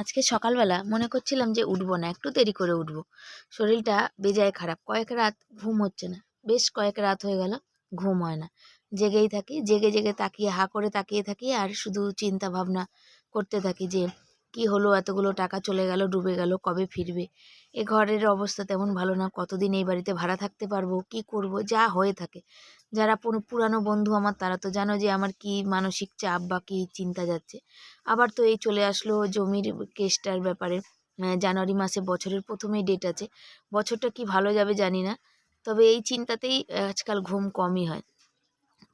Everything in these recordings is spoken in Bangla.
আজকে সকালবেলা মনে করছিলাম যে উঠবো না, একটু দেরি করে উঠবো। শরীরটা বেজায় খারাপ, কয়েক রাত ঘুম হচ্ছে না, বেশ কয়েক রাত হয়ে গেল ঘুম হয় না। জেগেই থাকি, জেগে জেগে তাকিয়ে, হা করে তাকিয়ে থাকি আর শুধু চিন্তা ভাবনা করতে থাকি যে, কি হলো, এতগুলো টাকা চলে গেল, ডুবে গেল, কবে ফিরবে? এ ঘরের অবস্থা তেমন ভালো না। কতদিন এই বাড়িতে ভাড়া থাকতে পারব? কি করব? যা হয়ে থাকে। যারা পুরো, পুরানো বন্ধু আমার, তারা তো জানো যে আমার কি মানসিক চাপ বা কী চিন্তা যাচ্ছে। আবার তো এই চলে আসলো জমির কেসটার ব্যাপারে। জানুয়ারি মাসে বছরের প্রথমেই ডেট আছে। বছরটা কি ভালো যাবে জানি না। তবে এই চিন্তাতেই আজকাল ঘুম কমই হয়।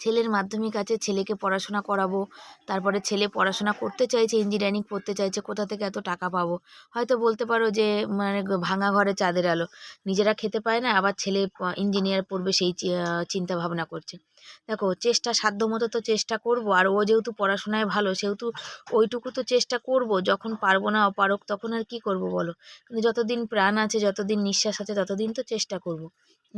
ছেলের মাধ্যমিক আছে, ছেলেকে পড়াশোনা করাবো। তারপরে ছেলে পড়াশোনা করতে চাইছে ইঞ্জিনিয়ারিং পড়তে চাইছে, কোথা থেকে এত টাকা পাবো? হয়তো বলতে পারো যে মানে ভাঙা ঘরে চাঁদের আলো। নিজেরা খেতে পায় না, আবার ছেলে ইঞ্জিনিয়ার পড়বে সেই চিন্তা ভাবনা করছে। দেখো, চেষ্টা সাধ্য মতো তো চেষ্টা করব, আর ও যেহেতু পড়াশোনায় ভালো, সেহেতু ওইটুকু তো চেষ্টা করব, যখন পারব না অপারক, তখন আর কি করব বলো? কিন্তু যতদিন প্রাণ আছে, যতদিন নিঃশ্বাস আছে, ততদিন তো চেষ্টা করব।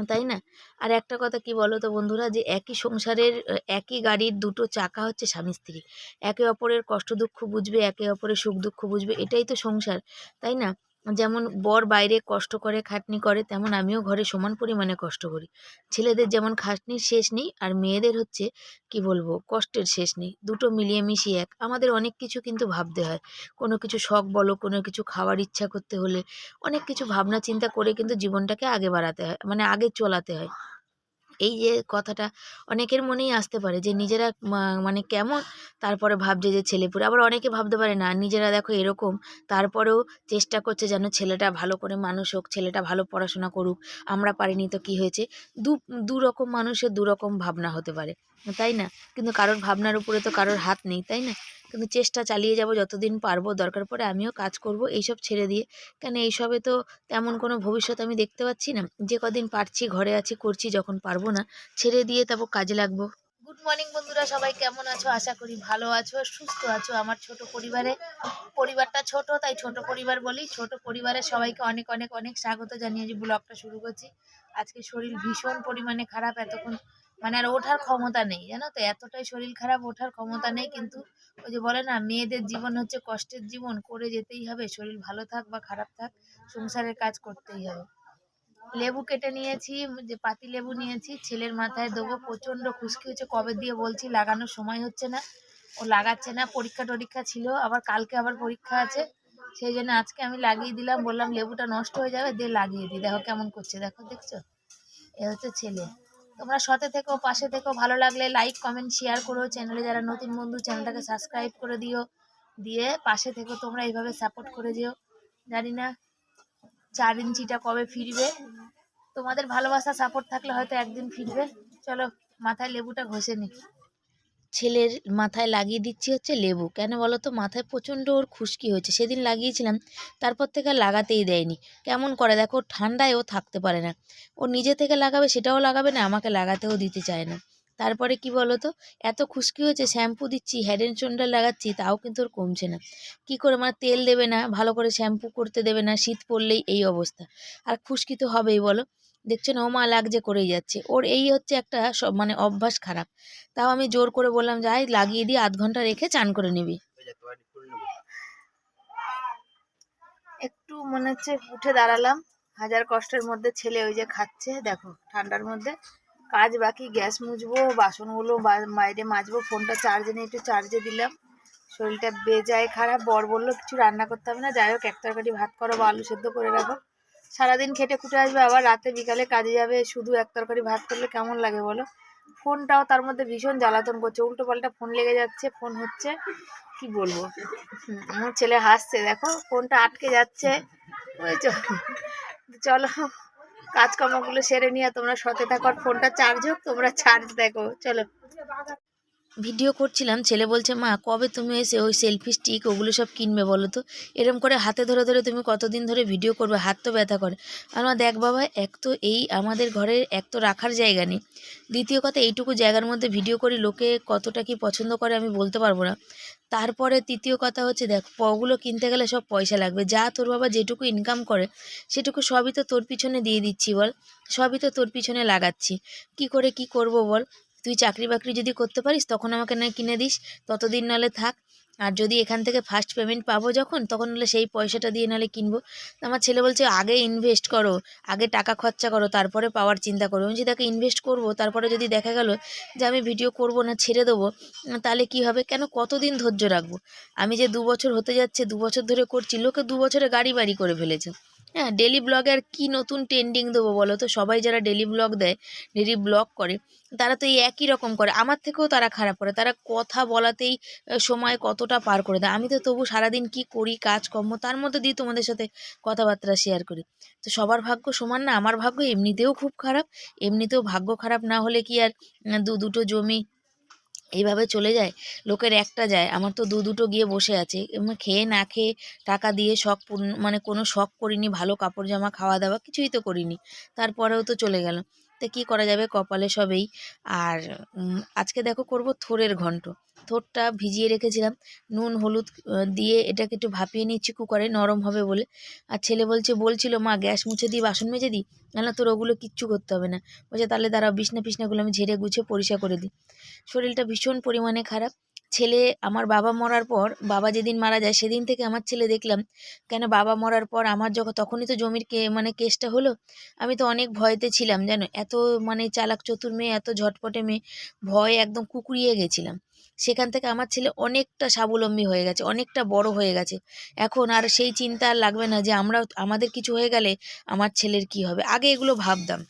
তাই না? আর একটা কথা কি বলো তো বন্ধুরা? যে একই সংসারের, একই গাড়ির দুটো চাকা হচ্ছে স্বামী স্ত্রী। একে অপরের কষ্ট দুঃখ বুঝবে, একে অপরের সুখ দুঃখ বুঝবে, এটাই তো সংসার, তাই না? যেমন বর বাইরে কষ্ট করে, খাটনি করে, তেমন আমিও ঘরে সমান পরিমাণে কষ্ট করি। ছেলেদের যেমন খাটনির শেষ নেই আর মেয়েদের হচ্ছে, কি বলব, কষ্টের শেষ নেই। দুটো মিলিয়ে মিশিয়ে এক। আমাদের অনেক কিছু কিন্তু ভাবতে হয়। কোনো কিছু শখ বলো, কোনো কিছু খাওয়ার ইচ্ছা করতে হলে অনেক কিছু ভাবনা চিন্তা করে কিন্তু জীবনটাকে আগে বাড়াতে হয় মানে আগে চলাতে হয়। এই যে কথাটা অনেকের মনেই আসতে পারে যে নিজেরা মানে কেমন তারপরে ভাবছে যে ছেলেপুরে আবার অনেকে ভাবতে পারে না, নিজেরা দেখো এরকম, তারপরেও চেষ্টা করছে যেন ছেলেটা ভালো করে মানুষ হোক, ছেলেটা ভালো পড়াশোনা করুক, আমরা পারিনি তো কি হয়েছে? দু দু রকম মানুষের দুরকম ভাবনা হতে পারে। তাই না? কিন্তু কারোর ভাবনার উপরে তো কারোর হাত নেই, তাই না? কিন্তু চেষ্টা চালিয়ে যাব যতদিন পারব, দরকার পড়ে আমিও কাজ করব, এইসব ছেড়ে দিয়ে। কেন এইসবে তো তেমন কোনো ভবিষ্যৎ আমি দেখতে পাচ্ছি না। যে কদিন পারছি, ঘরে আছি, করছি, যখন পারব না, ছেড়ে দিয়ে তারপর কাজে লাগবো। গুড মর্নিং বন্ধুরা, সবাই কেমন আছো? আশা করি ভালো আছো সুস্থ আছো। আমার ছোট পরিবারে, পরিবারটা ছোট, তাই ছোট পরিবার বলি। ছোট পরিবারের সবাইকে অনেক অনেক অনেক স্বাগত জানিয়ে যে ব্লগটা শুরু করছি। আজকে শরীর ভীষণ পরিমাণে খারাপ, এতক্ষণ মানে আর ওঠার ক্ষমতা নেই, জানো তো? এতটাই শরীর খারাপ, ওঠার ক্ষমতা নেই, কিন্তু ওই যে বলে না, মেয়েদের জীবন হচ্ছে কষ্টের জীবন, করে যেতেই হবে, শরীর ভালো থাক বা খারাপ থাক, সংসারের কাজ করতেই হবে। লেবু কেটে নিয়েছি, যে পাতি লেবু নিয়েছি, ছেলের মাথায় দেবো, প্রচণ্ড খুশকি হচ্ছে, কবে দিয়ে বলছি, লাগানোর সময় হচ্ছে না, ও লাগাচ্ছে না, পরীক্ষা টরীক্ষা ছিল, আবার কালকে আবার পরীক্ষা আছে, সেই জন্য আজকে আমি লাগিয়ে দিলাম, বললাম লেবুটা নষ্ট হয়ে যাবে, দিয়ে লাগিয়ে দিই, দেখো কেমন করছে, দেখো, দেখছ? এ হচ্ছে ছেলে। তোমরা সাথে থেকো, পাশে থেকো, ভালো লাগলে লাইক কমেন্ট শেয়ার করো। চ্যানেলে যারা নতুন বন্ধু চ্যানেলটাকে সাবস্ক্রাইব করে দিও। দিয়ে পাশে থেকো, তোমরা এইভাবে সাপোর্ট করে দিও জানি না চার ইঞ্চিটা কবে ফিরবে। তোমাদের ভালোবাসা সাপোর্ট থাকলে হয়তো একদিন ফিরবে। চলো, মাথায় লেবুটা ঘষে নি ছেলের মাথায় লাগিয়ে দিচ্ছি হচ্ছে লেবু। কেন বলো তো মাথায় প্রচণ্ড ওর খুশকি হয়েছে। সেদিন লাগিয়েছিলাম, তারপর থেকে লাগাতেই দেয়নি। কেমন করে? দেখো ঠান্ডায় ও থাকতে পারে না। ও নিজে থেকে লাগাবে, সেটাও লাগাবে না, আমাকে লাগাতেও দিতে চায় না। তারপরে কি বলো তো এত খুশকি হয়েছে, শ্যাম্পু দিচ্ছি হেড অ্যান্ড শোল্ডার লাগাচ্ছি, তাও কিন্তু ওর কমছে না। কি করে? মানে তেল দেবে না, ভালো করে শ্যাম্পু করতে দেবে না, শীত পড়লেই এই অবস্থা। আর খুশকি তো হবেই, বলো? দেখছ না ও মা লাগছে করেই যাচ্ছে। ওর এই হচ্ছে একটা সব মানে অভ্যাস খারাপ। তাও আমি জোর করে বললাম যাই লাগিয়ে দিয়ে আধ ঘণ্টা রেখে চান করে নিবি। একটু মনে হচ্ছে উঠে দাঁড়ালাম। হাজার কষ্টের মধ্যে ছেলে ওই যে খাচ্ছে দেখো ঠান্ডার মধ্যে। কাজ বাকি গ্যাস মুছবো বাসনগুলো বা- বাইরে মাজবো ফোনটা চার্জে নিয়ে একটু চার্জে দিলাম। শরীরটা বেজায় খারাপ বর বলল কিছু রান্না করতে হবে না যাই হোক এক তরকারি ভাত করো বা আলু সেদ্ধ করে রাখো। সারাদিন খেটে খুটে আসবে, আবার রাতে বিকালে কাজে যাবে, শুধু এক তরকারি ভাত করলে কেমন লাগে বলো? ফোনটাও তার মধ্যে ভীষণ জ্বালাতন করছে, উল্টো পাল্টা ফোন লেগে যাচ্ছে, ফোন হচ্ছে, কি বলব? আমার ছেলে হাসছে, দেখো ফোনটা আটকে যাচ্ছে। বুঝেছ চলো কাজকর্মগুলো সেরে নিয়ে তোমরা সতে থাকো ফোনটা চার্জ হোক, তোমরা চার্জ দেখো, চলো। ভিডিও করছিলাম, ছেলে বলছে, মা, কবে তুমি এসে ওই সেলফি স্টিক ওগুলো সব কিনবে বলো তো? এরম করে হাতে ধরে ধরে তুমি কতদিন ধরে ভিডিও করবে, হাত তো ব্যথা করে। আমার দেখ বাবা, এক তো এই আমাদের ঘরের এক তো রাখার জায়গা নেই। দ্বিতীয় কথা, এইটুকু জায়গার মধ্যে ভিডিও করি, লোকে কতটা কি পছন্দ করে আমি বলতে পারব না। তারপরে তৃতীয় কথা হচ্ছে, দেখ, ওগুলো কিনতে গেলে সব পয়সা লাগবে। যা তোর বাবা যেটুকু ইনকাম করে, সেটুকু সবই তো তোর পিছনে দিয়ে দিচ্ছি বল, সবই তো তোর পিছনে লাগাচ্ছি। কি করে কি করব বল? তুই চাকরি বাকরি যদি করতে পারিস, তখন আমাকে নয় কিনে দিস, ততদিন নাহলে থাক। আর যদি এখান থেকে ফার্স্ট পেমেন্ট পাবো যখন, তখন হলে সেই পয়সাটা দিয়ে নাহলে কিনবো। আমার ছেলে বলছে, আগে ইনভেস্ট করো, আগে টাকা খরচা করো, তারপরে পাওয়ার চিন্তা করো। আমি তাকে ইনভেস্ট করব, তারপরে যদি দেখা গেল যে আমি ভিডিও করব না, ছেড়ে দেবো, তাহলে কি হবে? কেন কতদিন ধৈর্য রাখব? আমি যে দু বছর হতে যাচ্ছে, দু বছর ধরে করছি, লোকে দু বছরে গাড়ি বাড়ি করে ফেলেছে। হ্যাঁ ডেলি ব্লগে আর কী নতুন ট্রেন্ডিং দেবো বলো তো? সবাই যারা ডেলি ব্লগ দেয় ডেলি ব্লগ করে তারা তো এই একই রকম করে। আমার থেকেও তারা খারাপ করে। তারা কথা বলাতেই সময় কতটা পার করে দেয়। আমি তো তবু সারাদিন কি করি, কাজকর্ম, তার মধ্যে দিয়ে তোমাদের সাথে কথাবার্তা শেয়ার করি। তো সবার ভাগ্য সমান না, আমার ভাগ্য এমনিতেও খুব খারাপ। এমনিতেও ভাগ্য খারাপ না হলে কি আর দু দুটো জমি এইভাবে চলে যায়? লোকের একটা যায়। আমার তো দু দুটো গিয়ে বসে আছে। খেয়ে না খেয়ে টাকা দিয়ে শখ মানে কোনো শখ করিনি, ভালো কাপড় জামা, খাওয়া দাওয়া কিছুই তো করিনি। তারপরেও তো চলে গেল। তো কী করা যাবে? কপালে সবেই। আর আজকে দেখো করব থোরের ঘন্ট। থোরটা ভিজিয়ে রেখেছিলাম। নুন, হলুদ দিয়ে এটাকে একটু ভাপিয়ে নিচ্ছি কুকারে নরম হবে বলে। আর ছেলে বলছে, বলছিল, মা, গ্যাস মুছে দিই, বাসন মেজে দিই? না তোর ওগুলো কিচ্ছু করতে হবে না। বলছে, তাহলে দাঁড়াও, বিছনা ফিসনাগুলো আমি ঝেড়ে গুছে পরিষ্কার করে দিই। শরীরটা ভীষণ পরিমাণে খারাপ। ছেলে আমার বাবা মরার পর, বাবা যেদিন মারা যায় সেদিন থেকে আমার ছেলে দেখলাম, কেন বাবা মরার পর আমার যখন, তখনই তো জমির কে মানে কেসটা হলো। আমি তো অনেক ভয়তে ছিলাম জানো, এত মানে চালাক চতুর মেয়ে, এত ঝটপটে মেয়ে, ভয়ে একদম কুকুরিয়ে গেছিলাম। সেখান থেকে আমার ছেলে অনেকটা স্বাবলম্বী হয়ে গেছে, অনেকটা বড় হয়ে গেছে। এখন আর সেই চিন্তা আর লাগবে না যে আমরা আমাদের কিছু হয়ে গেলে আমার ছেলের কি হবে? আগে এগুলো ভাবতাম।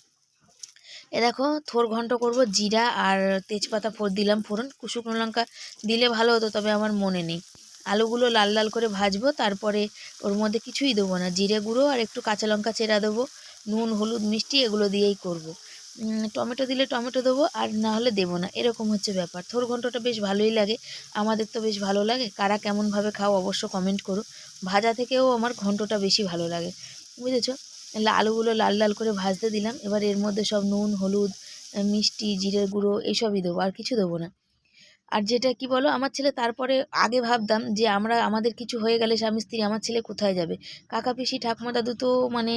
এ দেখো, থোর ঘন্ট করব, জিরা আর তেজপাতা ফোড় দিলাম ফোড়ন। শুকনো লঙ্কা দিলে ভালো হতো, তবে আমার মনে নেই। আলুগুলো লাল লাল করে ভাজবো, তারপরে ওর মধ্যে কিছুই দেবো না। জিরে গুঁড়ো আর একটু কাঁচা লঙ্কা চেরা দেবো, নুন, হলুদ, মিষ্টি এগুলো দিয়েই করব। টমেটো দিলে টমেটো দেবো, আর না হলে দেবো না। এরকম হচ্ছে ব্যাপার। থোর ঘন্টটা বেশ ভালোই লাগে, আমাদের তো বেশ ভালো লাগে। কারা কেমনভাবে খাও অবশ্য কমেন্ট করো। ভাজা থেকেও আমার ঘন্টটা বেশি ভালো লাগে। বুঝেছ? আলুগুলো লাল লাল করে ভাজতে দিলাম। এবার এর মধ্যে সব নুন, হলুদ মিষ্টি জিরের গুঁড়ো এইসবই দেবো, আর কিছু দেবো না। আর যেটা কি বলো? আমার ছেলে তারপরে আগে ভাবতাম যে আমরা, আমাদের কিছু হয়ে গেলে স্বামী স্ত্রী আমার ছেলে কোথায় যাবে? কাকা, পিসি, ঠাকুমা, দাদু তো মানে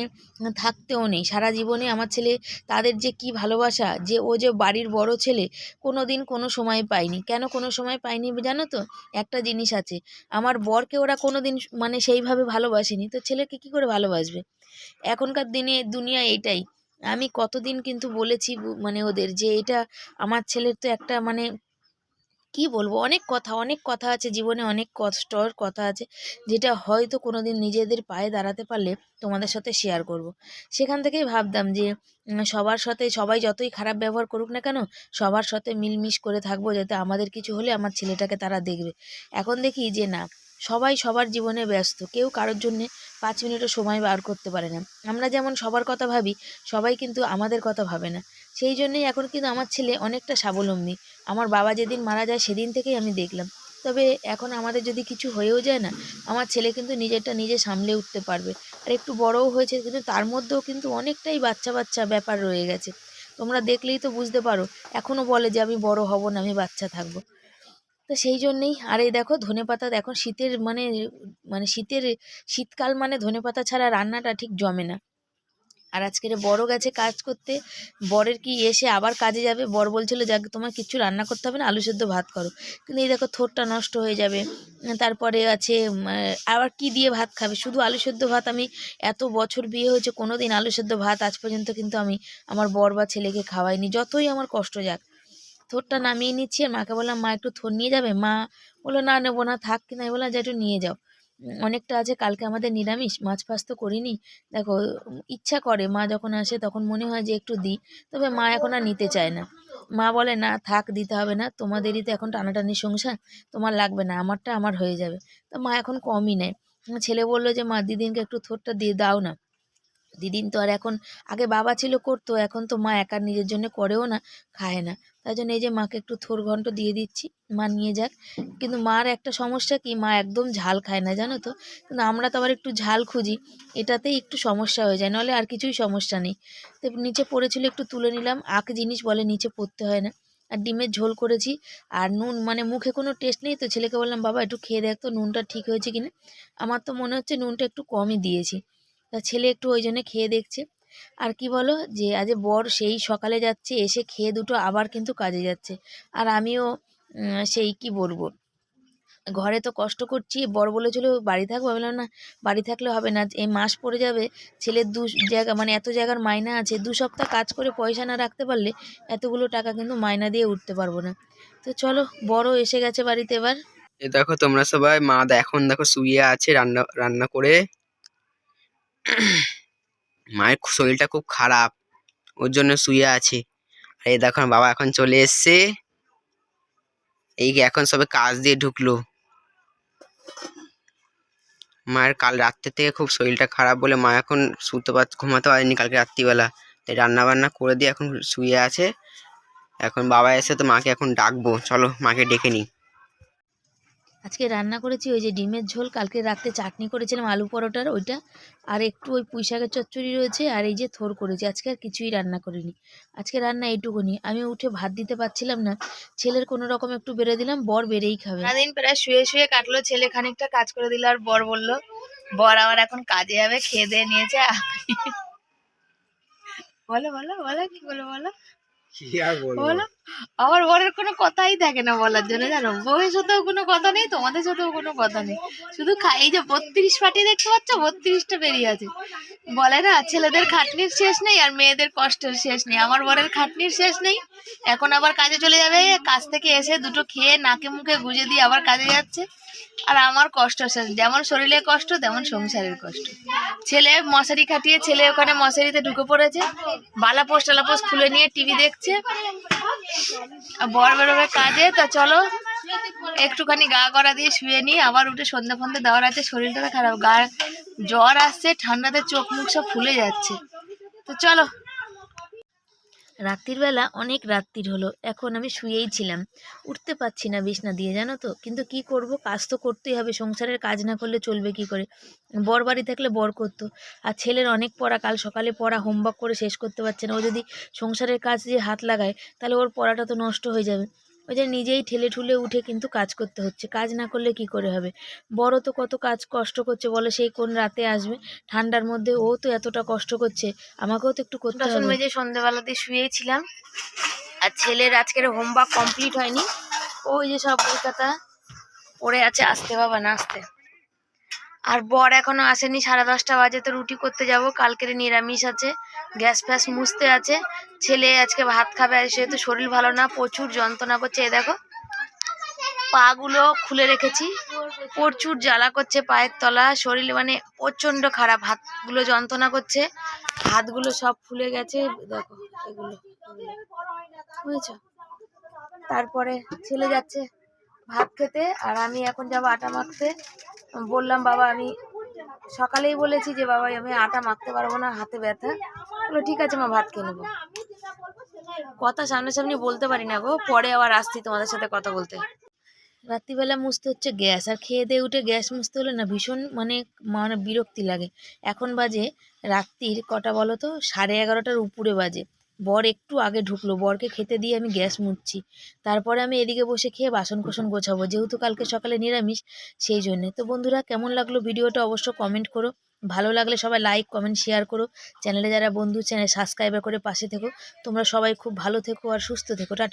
থাকতেও নেই। সারা জীবনে আমার ছেলে তাদের যে কি ভালোবাসা, যে ও যে বাড়ির বড় ছেলে কোনো দিন কোনো সময় পায়নি কেন কোনো সময় পায়নি জানো তো? একটা জিনিস আছে, আমার বরকে ওরা কোনো দিন মানে সেইভাবে ভালোবাসেনি। তো ছেলেকে কি করে ভালোবাসবে? এখনকার দিনে দুনিয়া এইটাই আমি কতদিন কিন্তু বলেছি মানে ওদের যে এটা আমার ছেলের তো একটা মানে কি বলব অনেক কথা অনেক কথা আছে, জীবনে অনেক কষ্টর কথা আছে, যেটা হয়তো কোনো দিন নিজেদের পায়ে দাঁড়াতে পারলে তোমাদের সাথে শেয়ার করব। সেখান থেকেই ভাবতাম যে সবার সাথে, সবাই যতই খারাপ ব্যবহার করুক না কেন, সবার সাথে মিলমিশ করে থাকব, যাতে আমাদের কিছু হলে আমার ছেলেটাকে তারা দেখবে এখন দেখি যে না সবাই সবার জীবনে ব্যস্ত। কেউ কারোর জন্যে পাঁচ মিনিটও সময় বার করতে পারে না। আমরা যেমন সবার কথা ভাবি, সবাই কিন্তু আমাদের কথা ভাবে না। সেই জন্যেই এখন কিন্তু আমার ছেলে অনেকটা স্বাবলম্বী। আমার বাবা যেদিন মারা যায় সেদিন থেকেই আমি দেখলাম। তবে এখন আমাদের যদি কিছু হয়েও যায় না, আমার ছেলে কিন্তু নিজেরটা নিজে সামলে উঠতে পারবে। আর একটু বড়ও হয়েছে কিন্তু তার মধ্যেও কিন্তু অনেকটাই বাচ্চা বাচ্চা ব্যাপার রয়ে গেছে। তোমরা দেখলেই তো বুঝতে পারো এখনও বলে যে আমি বড় হব না, আমি বাচ্চা থাকব। তো সেই জন্যেই। আর এই দেখো ধনেপাতা এখন শীতের মানে মানে শীতের শীতকাল মানে ধনেপাতা ছাড়া রান্নাটা ঠিক জমে না। আর আজকের বড় গেছে কাজ করতে, বরের কি এসে আবার কাজে যাবে? বর বলছিল যাক তোমার কিচ্ছু রান্না করতে হবে না, আলু সেদ্ধ ভাত করো। কিন্তু এই দেখো থোরটা নষ্ট হয়ে যাবে। তারপরে আছে আবার কি দিয়ে ভাত খাবে? শুধু আলু সেদ্ধ ভাত আমি, এত বছর বিয়ে হয়েছে কোনো দিন আলু সেদ্ধ ভাত আজ পর্যন্ত কিন্তু আমি আমার বর বা ছেলেকে খাওয়াইনি, যতই আমার কষ্ট যাক। থোরটা নামিয়ে নিচ্ছি আর মাকে বললাম, মা, একটু থোর নিয়ে যাবে? মা বলল, না, নেব না, থাক। কিনা বললাম, যে, একটু নিয়ে যাও। অনেকটা আছে, কালকে আমাদের নিরামিষ, মাছ ফাছ তো করিনি। দেখো, ইচ্ছা করে, মা যখন আসে তখন মনে হয় যে একটু দিই, তবে মা এখন আর নিতে চায় না। মা বলে, না, থাক, দিতে হবে না, তোমাদেরই তো এখন টানাটানি সংসার, তোমার লাগবে না, আমারটা আমার হয়ে যাবে। তো মা এখন কমই নেয়। ছেলে বলল যে, মা, দিদিনকে একটু থোরটা দিয়ে দাও না। দিদিন তো আর এখন আগে বাবা ছিল করতো, এখন তো মা একা নিজের জন্য করেও না, খায় না। তাই জন্য এই যে মাকে একটু থোর ঘন্ট দিয়ে দিচ্ছি, মা নিয়ে যাক। কিন্তু মার একটা সমস্যা কি, মা একদম ঝাল খায় না, জানো তো? কিন্তু আমরা তো আবার একটু ঝাল খুঁজি, এটাতেই একটু সমস্যা হয়ে যায়, নাহলে আর কিছুই সমস্যা নেই। তো নিচে পড়েছিল একটু তুলে নিলাম, আখ জিনিস বলে নিচে পড়তে হয় না। আর ডিমের ঝোল করেছি, আর নুন মানে মুখে কোনো টেস্ট নেই তো, ছেলেকে বললাম, বাবা একটু খেয়ে দেখ তো, নুনটা ঠিক হয়েছে কিনা? আমার তো মনে হচ্ছে নুনটা একটু কমই দিয়েছি। তা ছেলে একটু ওই জন্য খেয়ে দেখছে। আর কি বলো যে, আজ বর সেই সকালে যাচ্ছে, এসে খেয়ে দুটো আবার কিন্তু কাজে যাচ্ছে। আর আমিও সেই কি বলব? ঘরে তো কষ্ট করছি, বর বলেছিল বাড়ি থাকব। বললাম, না, বাড়ি থাকলে হবে না, এই মাস পড়ে যাবে, ছেলের দু জায়গা মানে এত জায়গার মাইনা আছে, দু সপ্তাহ কাজ করে পয়সা না রাখতে পারলে এতগুলো টাকা কিন্তু মাইনা দিয়ে উঠতে পারব না। তো চলো, বড় এসে গেছে বাড়িতে এবার। এ দেখো তোমরা সবাই, মা এখন দেখো শুয়ে আছে, রান্না রান্না করে। মায়ের শরীরটা খুব খারাপ, ওর জন্য শুয়ে আছে। আর এই দেখো, বাবা এখন চলে এসছে। এই এখন সবে কাজ দিয়ে ঢুকলো। মায়ের কাল রাত্রে থেকে খুব শরীরটা খারাপ বলে মা এখন শুতে পার ঘুমাতে পারেনি কালকে রাত্রিবেলা। তাই রান্না বান্না করে দিয়ে এখন শুয়ে আছে। এখন বাবা এসে তো মাকে এখন ডাকবো। চলো, মাকে ডেকে নিই। আজকে রান্না করেছি ওই যে ডিমের ঝোল কালকে রাত্রে চাটনি করেছিলাম আলু পরোটার ওইটা। আর একটু ওই পুঁই শাকের চচ্চড়ি রয়েছে আর এই যে থোর করেছি আজকে আর কিছুই রান্না করিনি। আজকে রান্না এইটুকুনি। আমি উঠে ভাত দিতে পারছিলাম না ছেলের কোনো রকম একটু বেড়ে দিলাম বর বেড়েই খাবে। সারাদিন প্রায় শুয়ে শুয়ে কাটলো ছেলে খানিকটা কাজ করে দিল আর বর বলল বর আবার এখন কাজে যাবে খেয়ে দিয়ে নিয়েছে বলো বলো বলো কি বলো? বলো বলো। আমার বরের কোনো কথাই থাকে না বলার জন্য, জানো? বউয়ের সাথেও কোনো কথা নেই, তোমাদের সাথেও কোনো কথা নেই। শুধু খা এই যে বত্রিশ পাটি দেখতে পাচ্ছ, বত্রিশটা বেরিয়ে আছে। বলে না, ছেলেদের খাটনির শেষ নেই আর মেয়েদের কষ্টের শেষ নেই। আমার বরের খাটনির শেষ নেই। এখন আবার কাজে চলে যাবে, কাজ থেকে এসে দুটো খেয়ে নাকে মুখে গুজে দিয়ে আবার কাজে যাচ্ছে। আর আমার কষ্ট শেষ। যেমন শরীরে কষ্ট, তেমন সংসারের কষ্ট। ছেলে মশারি খাটিয়ে ছেলে ওখানে মশারিতে ঢুকে পড়েছে। বালাপোস টালাপোস খুলে নিয়ে টিভি দেখছে। বর বেরোবে কাজে, তা চলো, একটুখানি গা গড়া দিয়ে শুয়ে নিই। আবার উঠে সন্ধ্যা ফন্দে দেওয়ার আছে, শরীরটা খারাপ। গা জ্বর আসছে, ঠান্ডাতে চোখ মুখ সব ফুলে যাচ্ছে। তো চলো রাত্রির বেলা অনেক রাত্রির হলো, এখন আমি শুয়েই ছিলাম। উঠতে পারছি না বিছনা দিয়ে, জানো তো? কিন্তু কি করব? কাজ তো করতেই হবে, সংসারের কাজ না করলে চলবে কি করে? বর বাড়ি থাকলে বর করতো, আর ছেলের অনেক পড়া, কাল সকালে পড়া হোমওয়ার্ক করে শেষ করতে পারছে না। ও যদি সংসারের কাজ দিয়ে হাত লাগায়, তাহলে ওর পড়াটা তো নষ্ট হয়ে যাবে। ওই যে নিজেই ঠেলে ঠুলে উঠে কিন্তু কাজ করতে হচ্ছে। কাজ না করলে কি করে হবে? বড় তো কত কাজ কষ্ট করছে বলে সেই কোন রাতে আসবে? ঠান্ডার মধ্যে ও তো এতটা কষ্ট করছে আমাকেও তো একটু করতে বাসন হবে। মেজে সন্ধ্যেবেলাতে শুয়েছিলাম আর ছেলের আজকের হোমওয়ার্ক কমপ্লিট হয়নি। ওই যে সব কলকাতা পড়ে আছে আসতে বাবা না আসতে। আর বর এখনও আসেনি সাড়ে দশটা বাজে তো রুটি করতে যাব কালকের নিরামিষ আছে। গ্যাস ফ্যাস মুছতে আছে। ছেলে আজকে ভাত খাবে সেহেতু শরীর ভালো না, প্রচুর যন্ত্রণা করছে, এই দেখো। পাগুলো খুলে রেখেছি। প্রচুর জ্বালা করছে পায়ের তলা, শরীর মানে প্রচণ্ড খারাপ, হাতগুলো যন্ত্রণা করছে। হাতগুলো সব ফুলে গেছে, দেখো, এগুলো। বুঝেছ? তারপরে ছেলে যাচ্ছে ভাত খেতে, আর আমি এখন যাব আটা মাখতে। বললাম, বাবা, আমি সকালেই বলেছি যে, বাবা, আমি আটা মাখতে পারব না, হাতে ব্যথা। বলো, ঠিক আছে, মা, ভাত খেয়ে নেব। কথা সামনাসামনি বলতে পারি না গো, পরে আবার আসছি তোমাদের সাথে কথা বলতে। রাত্রিবেলা মুছতে হচ্ছে গ্যাস, আর খেয়ে দিয়ে উঠে গ্যাস মুছতে হলে না ভীষণ মানে মানে বিরক্তি লাগে। এখন বাজে রাত্রির কটা বলো তো? সাড়ে এগারোটার উপরে বাজে। বর একটু আগে ঢুকলো, বরকে খেতে দিয়ে আমি গ্যাস মুছছি। তারপরে আমি এদিকে বসে খেয়ে বাসন কোসন গোছাবো। যেহেতু কালকে সকালে নিরামিষ, সেই জন্যে। তো বন্ধুরা, কেমন লাগল ভিডিওটা অবশ্য কমেন্ট করো। ভালো লাগলে সবাই লাইক কমেন্ট শেয়ার করো। চ্যানেলে যারা বন্ধু চ্যানেল সাবস্ক্রাইবার করে পাশে থেকো। তোমরা সবাই খুব ভালো থেকো আর সুস্থ থেকো। টাটা।